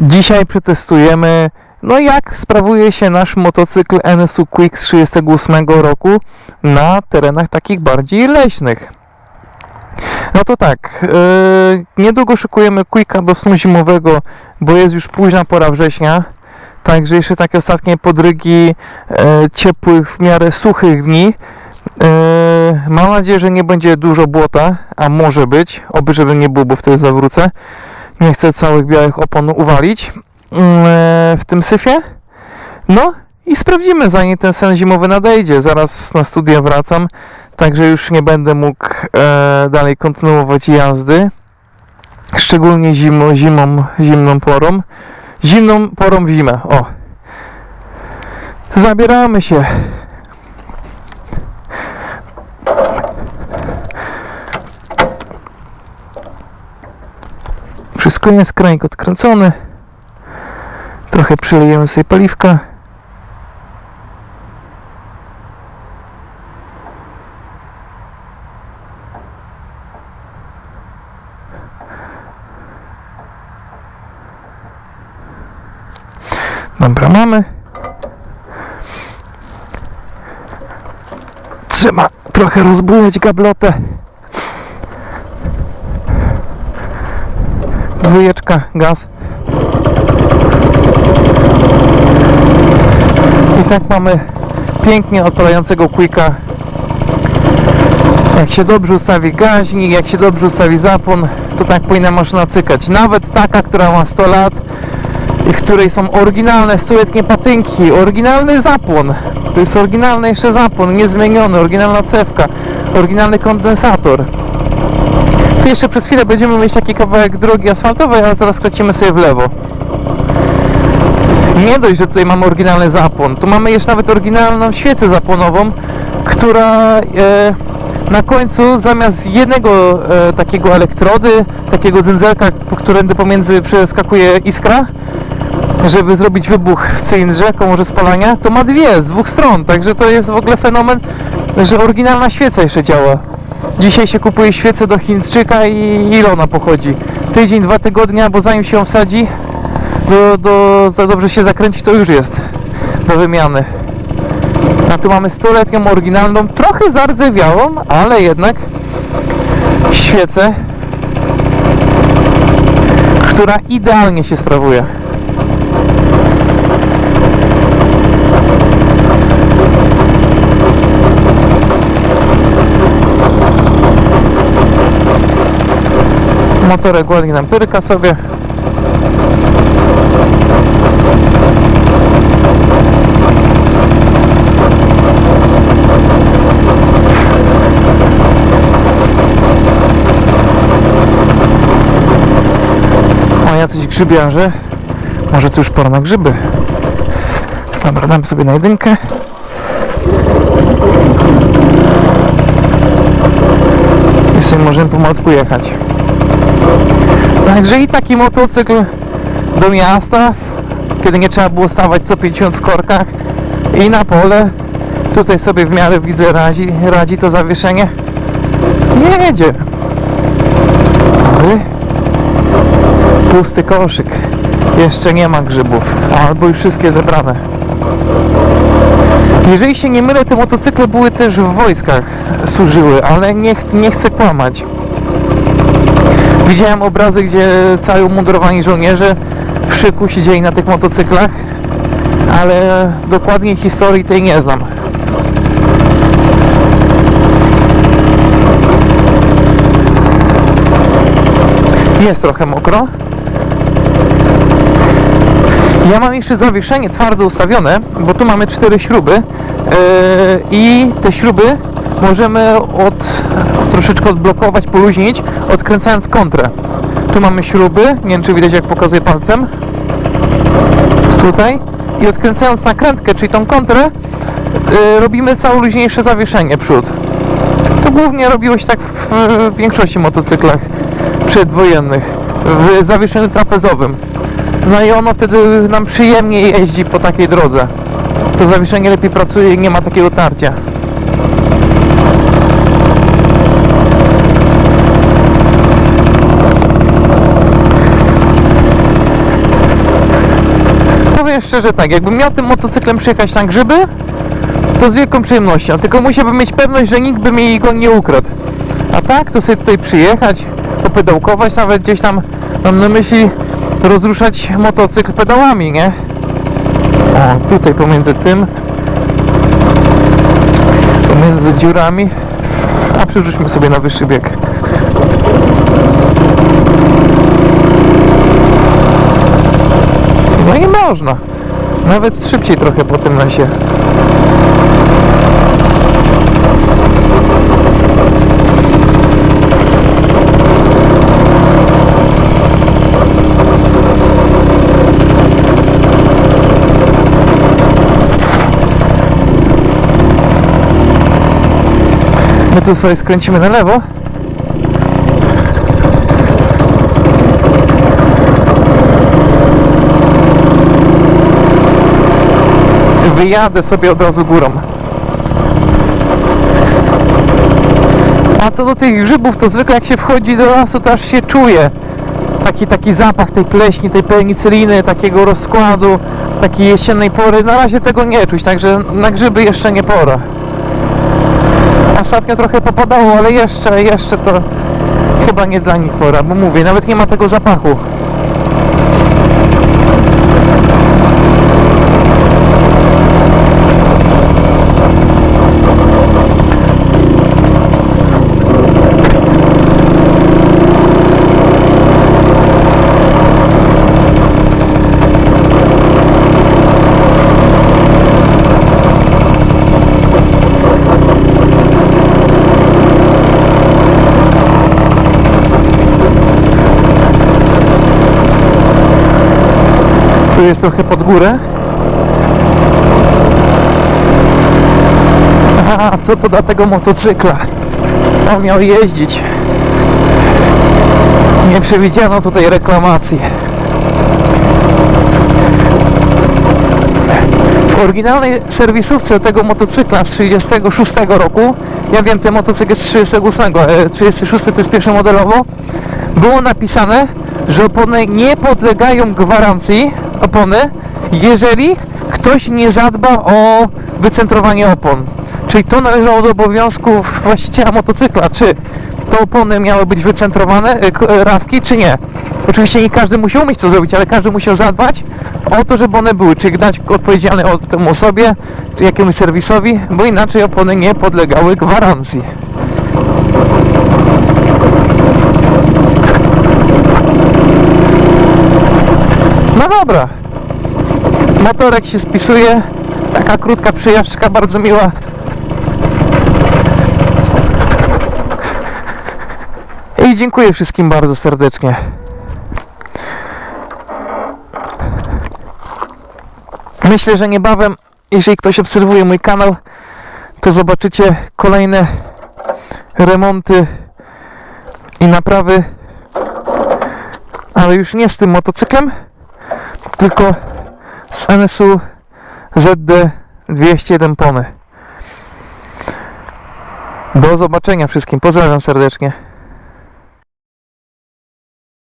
Dzisiaj przetestujemy, no jak sprawuje się nasz motocykl NSU Quick z 38 roku na terenach takich bardziej leśnych. No to tak, yy, niedługo szykujemy Quicka do snu zimowego, bo jest już późna pora września. Także jeszcze takie ostatnie podrygi e, ciepłych, w miarę suchych dni. E, mam nadzieję, że nie będzie dużo błota, a może być. Oby, żeby nie było, bo wtedy zawrócę. Nie chcę całych białych opon uwalić mm, e, w tym syfie. No i sprawdzimy, zanim ten sen zimowy nadejdzie. Zaraz na studia wracam, także już nie będę mógł e, dalej kontynuować jazdy. Szczególnie zimą, zimą, zimną porą. Zimną porą w zimę. O. Zabieramy się. Wszystko jest, odkręcony. Trochę przylejemy sobie paliwka. Dobra, mamy. Trzeba trochę rozbujać gablotę. Dwójeczka, gaz. I tak mamy pięknie odpalającego quicka. Jak się dobrze ustawi gaźnik, jak się dobrze ustawi zapłon, to tak powinna maszyna cykać. Nawet taka, która ma 100 lat, i w której są oryginalne stuletnie patynki, oryginalny zapłon. To jest oryginalny jeszcze zapłon, niezmieniony, oryginalna cewka, oryginalny kondensator. Jeszcze przez chwilę będziemy mieć taki kawałek drogi asfaltowej, ale zaraz kręcimy sobie w lewo. Nie dość, że tutaj mamy oryginalny zapłon, tu mamy jeszcze nawet oryginalną świecę zapłonową, która e, na końcu zamiast jednego e, takiego elektrody, takiego dzędzelka, którędy pomiędzy przeskakuje iskra, żeby zrobić wybuch w cylindrze, komorze spalania, to ma dwie z dwóch stron, także to jest w ogóle fenomen, że oryginalna świeca jeszcze działa. Dzisiaj się kupuje świecę do Chińczyka i ile ona pochodzi? Tydzień, dwa tygodnie, bo zanim się ją wsadzi, do, do, za dobrze się zakręci, to już jest do wymiany. A tu mamy stuletnią oryginalną, trochę zardzewiałą, ale jednak świecę, która idealnie się sprawuje. Motorek ładnie nam pyrka sobie. O, jacyś grzybiarze. Może to już pora na grzyby. Dobra, dam sobie na jedynkę. I sobie możemy pomalutku jechać. Także i taki motocykl do miasta, kiedy nie trzeba było stawać co 50 w korkach i na pole. Tutaj sobie w miarę widzę radzi, radzi to zawieszenie. Nie jedzie. Pusty koszyk. Jeszcze nie ma grzybów, albo już wszystkie zebrane. Jeżeli się nie mylę, te motocykle były też w wojskach, służyły, ale nie, ch- nie chcę kłamać. Widziałem obrazy, gdzie cali umundurowani żołnierze w szyku siedzieli na tych motocyklach, ale dokładniej historii tej nie znam. Jest trochę mokro. Ja mam jeszcze zawieszenie twardo ustawione, bo tu mamy cztery śruby yy, i te śruby możemy od, troszeczkę odblokować, poluźnić, odkręcając kontrę. Tu mamy śruby, nie wiem czy widać jak pokazuję palcem. Tutaj. I odkręcając nakrętkę, czyli tą kontrę, yy, robimy całe luźniejsze zawieszenie przód. To głównie robiło się tak w, w większości motocyklach przedwojennych, w zawieszeniu trapezowym. No i ono wtedy nam przyjemnie jeździ po takiej drodze. To zawieszenie lepiej pracuje i nie ma takiego tarcia. Powiem szczerze tak, jakbym miał tym motocyklem przyjechać na grzyby, to z wielką przyjemnością, tylko musiałbym mieć pewność, że nikt by mi go nie ukradł. A tak, to sobie tutaj przyjechać, popedałkować, nawet gdzieś tam mam na myśli rozruszać motocykl pedałami, nie? O, tutaj pomiędzy tym, pomiędzy dziurami, a przerzućmy sobie na wyższy bieg. No i można. Nawet szybciej trochę po tym lesie. My tu sobie skręcimy na lewo. Wyjadę sobie od razu górą. A co do tych grzybów, to zwykle jak się wchodzi do lasu, to aż się czuje taki, taki zapach tej pleśni, tej penicyliny, takiego rozkładu, takiej jesiennej pory. Na razie tego nie czuć, także na grzyby jeszcze nie pora. Ostatnio trochę popadało, ale jeszcze, jeszcze to chyba nie dla nich pora, bo mówię, nawet nie ma tego zapachu. Tu jest trochę pod górę. Aha, co to dla tego motocykla? On miał jeździć. Nie przewidziano tutaj reklamacji. W oryginalnej serwisówce tego motocykla z 36 roku, ja wiem, ten motocykl jest z 38, e, 36 to jest pierwszy modelowo, było napisane, że opony nie podlegają gwarancji opony, jeżeli ktoś nie zadba o wycentrowanie opon. Czyli to należało do obowiązków właściciela motocykla, czy te opony miały być wycentrowane, k- e, rawki, czy nie. Oczywiście nie każdy musiał umieć to zrobić, ale każdy musiał zadbać o to, żeby one były, czyli dać odpowiedzialne od temu osobie, czy jakiemuś serwisowi, bo inaczej opony nie podlegały gwarancji. No dobra. Motorek się spisuje. Taka krótka przejażdżka, bardzo miła. I dziękuję wszystkim bardzo serdecznie. Myślę, że niebawem, jeżeli ktoś obserwuje mój kanał, to zobaczycie kolejne remonty i naprawy, ale już nie z tym motocyklem, tylko z NSU ZD 201 Pony. Do zobaczenia wszystkim. Pozdrawiam serdecznie.